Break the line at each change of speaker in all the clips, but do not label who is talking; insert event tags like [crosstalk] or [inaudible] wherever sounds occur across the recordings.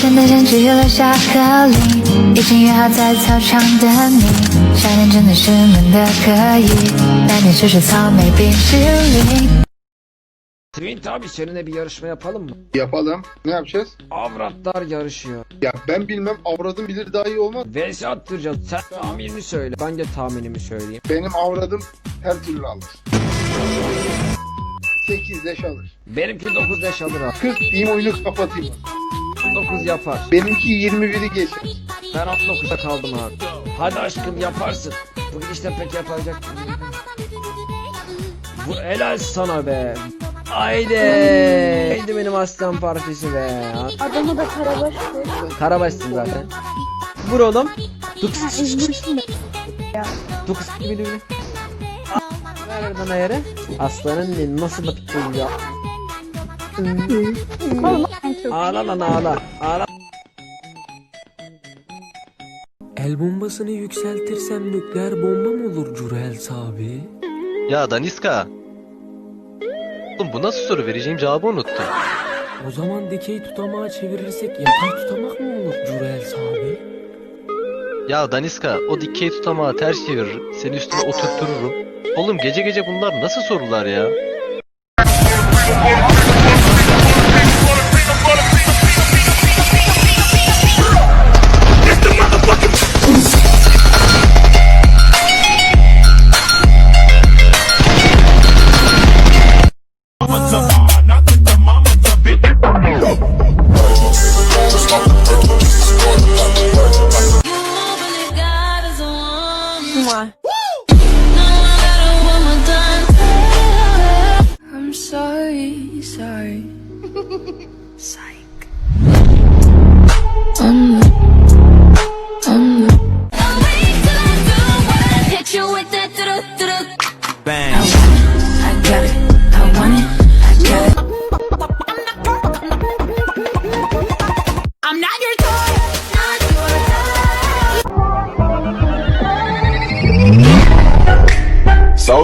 真的想只有留下颗粒，已经约好在操场等你。少年真的是闷的可以，但你只是草莓冰淇淋。
Twint abi seninle bir yarışma yapalım mı?
Yapalım. Ne yapacağız?
Avratlar yarışıyor.
Ya ben bilmem avradım bilir daha iyi olmaz.
VS attıracağız. Sen tahminini söyle. Ben de tahminimi söyleyeyim.
Benim avradım her türlü alır. 8 leş alır.
Benimki 9 yaş alır abi.
40 diyeyim oyunu kapatayım.
9 yapar.
Benimki 21'i geçer.
Ben 19'a kaldım abi. Hadi aşkım yaparsın. Bu gidişle pek yapacak. Bu helal sana be. Haydi. Haydi benim aslan partisi be.
Adamı da karabaş.
Karabaşsın zaten. Vur oğlum. Tuk
Ha izmirsin de.
tuk gibi gibi. Ver. Aslanın nasıl da ya. Ağla lan ağla. Ağla.
El bombasını yükseltirsem nükleer bomba mı olur Curels abi?
Ya Daniska. Oğlum bu nasıl soru vereceğim cevabı unuttum.
O zaman dikey tutamağı çevirirsek yatay tutamak mı olur Curels abi?
Ya Daniska o dikey tutamağı ters çevirir. Seni üstüne oturttururum. Oğlum gece gece bunlar nasıl sorular ya?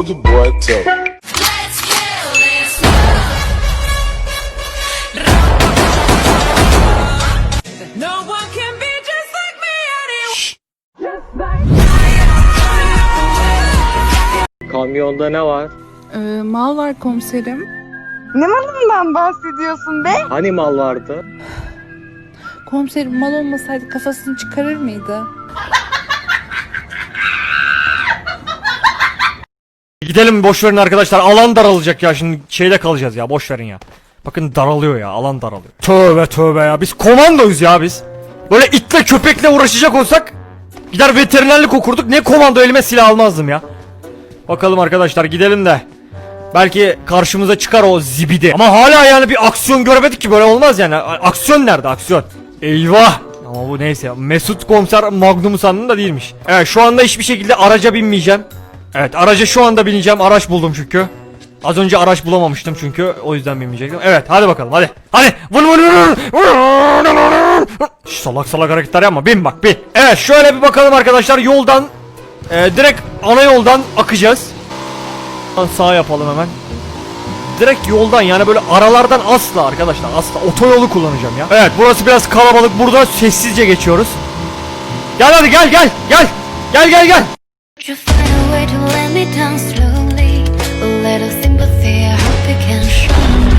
Soldier boy tough.
Let's kill this. No one can be just like me anymore.
Kamyonda ne var?
Ee, mal var komiserim.
Ne malından bahsediyorsun be?
Hani mal vardı?
Komiserim mal olmasaydı kafasını çıkarır mıydı?
Gidelim boş verin arkadaşlar. Alan daralacak ya şimdi şeyde kalacağız ya. Boş verin ya. Bakın daralıyor ya. Alan daralıyor. Tövbe tövbe ya. Biz komandoyuz ya biz. Böyle itle köpekle uğraşacak olsak gider veterinerlik okurduk. Ne komando elime silah almazdım ya. Bakalım arkadaşlar gidelim de. Belki karşımıza çıkar o zibidi. Ama hala yani bir aksiyon göremedik ki böyle olmaz yani. Aksiyon nerede aksiyon? Eyvah. Ama bu neyse. Mesut komiser Magnum sandım da değilmiş. Evet şu anda hiçbir şekilde araca binmeyeceğim. Evet araca şu anda bineceğim. Araç buldum çünkü. Az önce araç bulamamıştım çünkü. O yüzden binmeyecektim. Evet hadi bakalım hadi. Hadi. Vur vur vur. Şş, salak salak hareketler yapma. Bin bak bin. Evet şöyle bir bakalım arkadaşlar. Yoldan e, direkt ana yoldan akacağız. Sağ yapalım hemen. Direkt yoldan yani böyle aralardan asla arkadaşlar asla otoyolu kullanacağım ya. Evet burası biraz kalabalık. Burada sessizce geçiyoruz. Gel hadi gel gel gel. Gel gel gel.
Would you find a way to let me down slowly? A little sympathy, I hope you can show me.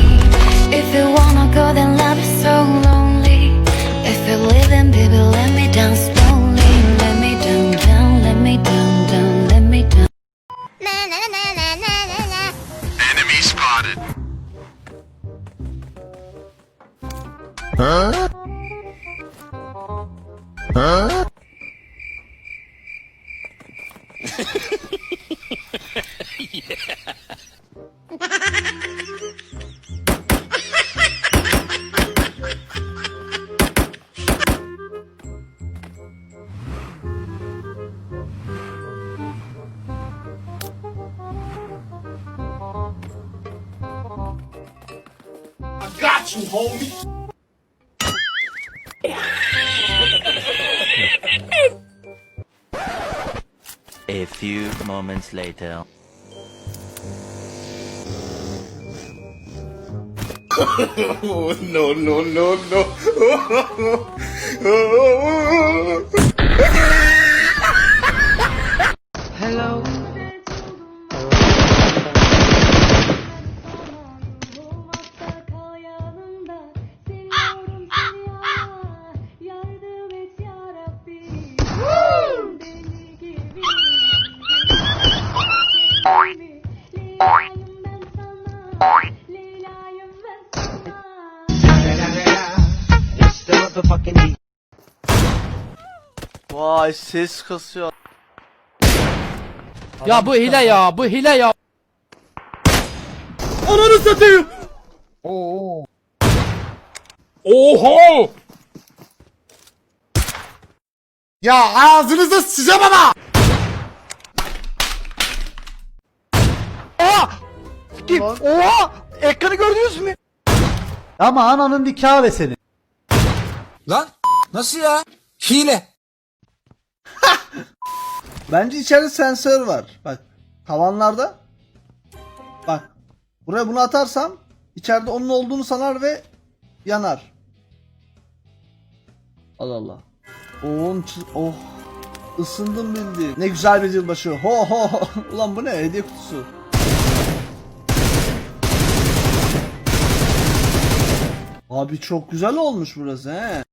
I got you, homie.
A few moments later. [laughs]
Oh, no, no, no, no. [laughs]
Vay ses kasıyor.
Ya bu hile ya bu hile ya.
Ananı satayım. Oha!
Ya ağzınıza sıçacağım ama.
Oha! Kim? Oha! Ekranı gördünüz mü?
Ama ananın nikahı ve senin.
Lan nasıl ya? Hile. [laughs]
Bence içeride sensör var. Bak tavanlarda. Bak. Buraya bunu atarsam içeride onun olduğunu sanar ve yanar. Allah Allah. Oğlum oh. Isındım bildiğin. Ne güzel bir yılbaşı. Ho ho ho. [laughs] Ulan bu ne? Hediye kutusu. Abi çok güzel olmuş burası he.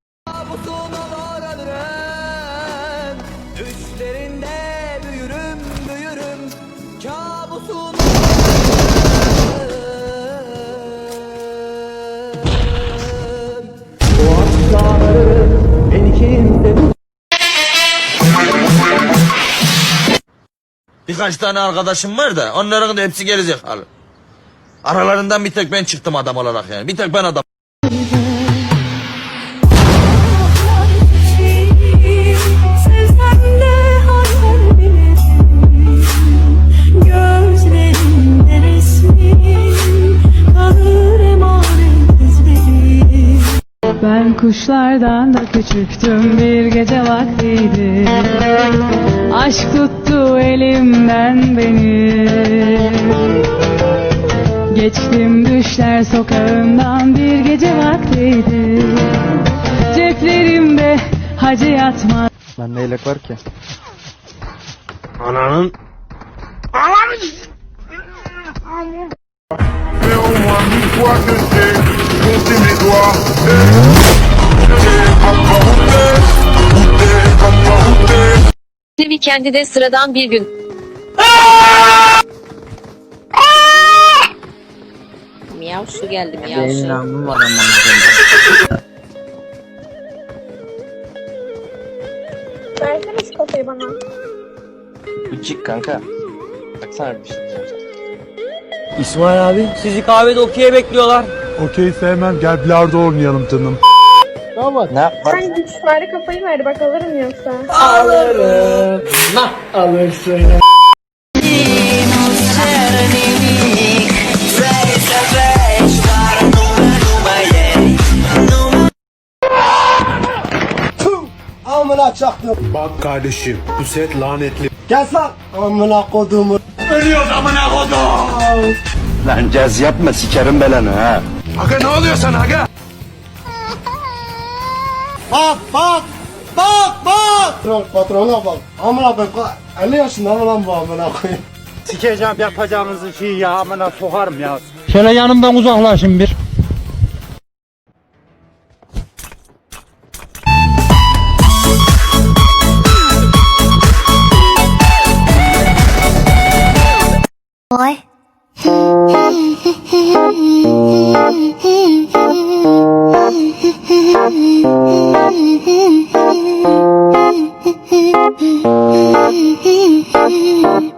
Birkaç tane arkadaşım var da onların da hepsi gerizekalı. Aralarından bir tek ben çıktım adam olarak yani. Bir tek ben adam.
Kuşlardan da küçüktüm bir gece vaktiydi. Aşk tuttu elimden beni. Geçtim düşler sokağından bir gece vaktiydi. Ceplerimde hacı yatmaz
Ben neylek var ki?
Weekend'de sıradan bir gün. Miyav su geldi miyav su.
Versene şu kafayı bana
Küçük kanka. Baksana bir şey diyeceğim.
İsmail abi sizi kahvede okey'e bekliyorlar.
Okey sevmem gel bilardo oynayalım canım.
Ne yap?
Sen güç bari kafayı ver bak alırım yoksa
Amına çaktım.
Bak kardeşim bu set lanetli.
Gel lan. Amına kodumu.
Lan caz yapma sikerim belanı ha.
Aga ne oluyor sana aga?
Bak bak. Bak bak. Patron, patrona bak. Amına koyayım. 50 yaşında mı lan bu amına koyayım?
Sikeceğim yapacağınızı şey ya amına sokarım ya. Şöyle yanımdan uzaklaşın bir.
sleep.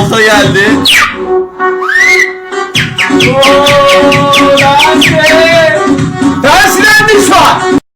Olta geldi.
Terslenmiş
var.